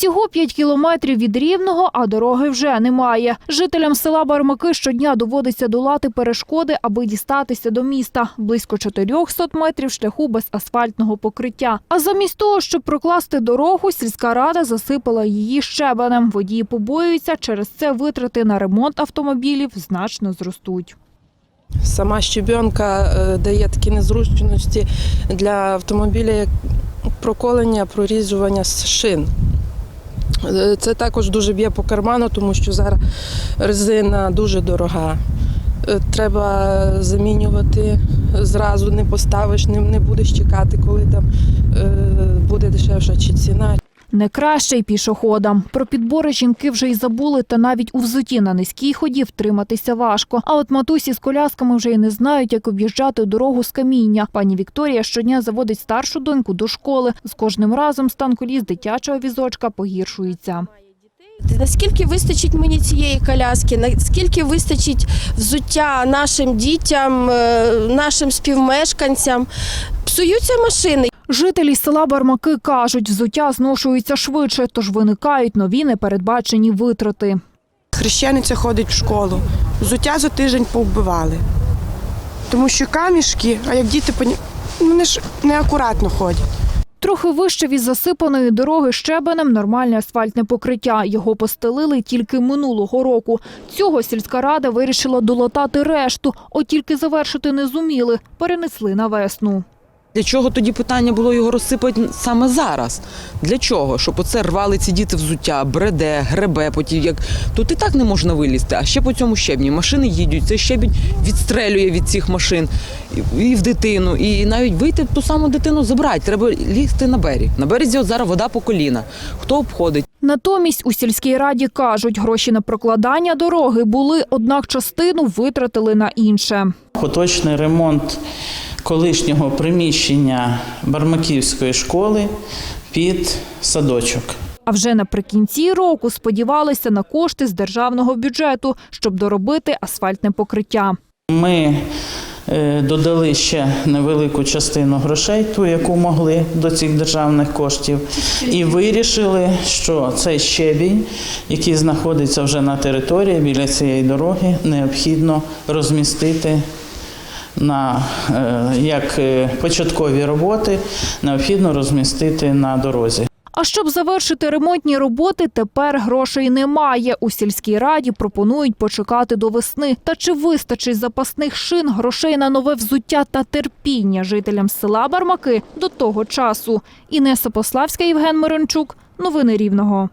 Всього 5 кілометрів від Рівного, а дороги вже немає. Жителям села Бармаки щодня доводиться долати перешкоди, аби дістатися до міста. Близько 400 метрів шляху без асфальтного покриття. А замість того, щоб прокласти дорогу, сільська рада засипала її щебенем. Водії побоюються, через це витрати на ремонт автомобілів значно зростуть. Сама щебенка е, дає такі незручності для автомобіля, як проколення, прорізування шин. Це також дуже б'є по карману, тому що зараз резина дуже дорога. Е, Треба замінювати зразу, не поставиш, не, не будеш чекати, коли там е, буде дешевша чи ціна, Не краще й пішоходам. Про підбори жінки вже й забули, та навіть у взуті на низькій ході втриматися важко. А от матусі з колясками вже й не знають, як об'їжджати дорогу з каміння. Пані Вікторія щодня заводить старшу доньку до школи. З кожним разом стан коліс дитячого візочка погіршується. Наскільки вистачить мені цієї коляски, наскільки вистачить взуття нашим дітям, е, нашим співмешканцям? Псуються машини. Жителі села Бармаки кажуть, взуття зношується швидше, тож виникають нові непередбачені витрати. Хрещениця ходить в школу. Взуття за тиждень повбивали. Тому що камішки, а як діти вони ж неакуратно ходять. Трохи вище від засипаної дороги щебенем нормальне асфальтне покриття. Його постелили тільки минулого року. Цього сільська рада вирішила долатати решту, от тільки завершити не зуміли, перенесли на весну. Для чого тоді питання було його розсипати саме зараз? Для чого? Щоб оце рвали ці діти взуття, бреде, гребе, потім як тут і так не можна вилізти, а ще по цьому щебні. Машини їдуть, цей щебінь відстрелює від цих машин і, і в дитину. І навіть вийти ту саму дитину забрати. Треба лізти на берег. На березі от зараз вода по коліна. Хто обходить? Натомість у сільській раді кажуть, гроші на прокладання дороги були, однак частину витратили на інше. Поточний ремонт колишнього приміщення Бармаківської школи під садочок. А вже наприкінці року сподівалися на кошти з державного бюджету, щоб доробити асфальтне покриття. Ми е, додали ще невелику частину грошей, ту, яку могли до цих державних коштів, і вирішили, що цей щебінь, який знаходиться вже на території біля цієї дороги, необхідно розмістити. На е, як е, початкові роботи необхідно розмістити на дорозі. А щоб завершити ремонтні роботи, тепер грошей немає. У сільській раді пропонують почекати до весни. Та чи вистачить запасних шин, грошей на нове взуття та терпіння жителям села Бармаки до того часу? Інеса Пославська, Євген Мирончук. Новини Рівного.